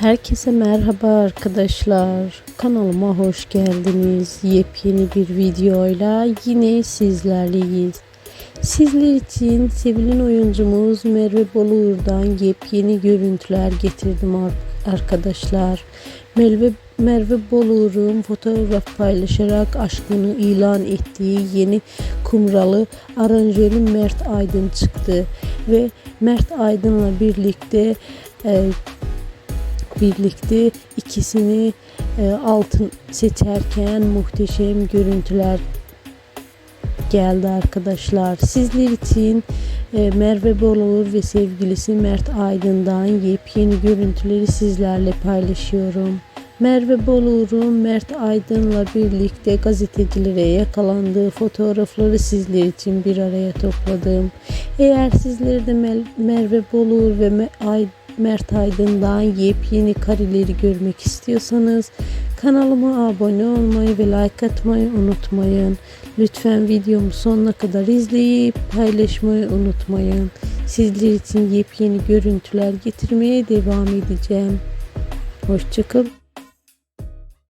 Herkese merhaba arkadaşlar. Kanalıma hoş geldiniz. Yepyeni bir videoyla yine sizlerleyiz. Sizler için sevilen oyuncumuz Merve Boluğur'dan yepyeni görüntüler getirdim ar- arkadaşlar. Merve Merve Boluğur'un fotoğraf paylaşarak aşkını ilan ettiği yeni kumralı aranjörü Mert Aydın çıktı ve Mert Aydın'la birlikte e, birlikte ikisini e, altın seçerken muhteşem görüntüler geldi arkadaşlar. Sizler için e, Merve Boluğur ve sevgilisi Mert Aydın'dan yepyeni görüntüleri sizlerle paylaşıyorum. Merve Boluğur'un Mert Aydın'la birlikte gazetecilere yakalandığı fotoğrafları sizler için bir araya topladım. Eğer sizler de Mel- Merve Boluğur ve Mert Aydın'dan yepyeni kareleri görmek istiyorsanız kanalıma abone olmayı ve like atmayı unutmayın. Lütfen videomu sonuna kadar izleyip paylaşmayı unutmayın. Sizler için yepyeni görüntüler getirmeye devam edeceğim. Hoşçakalın.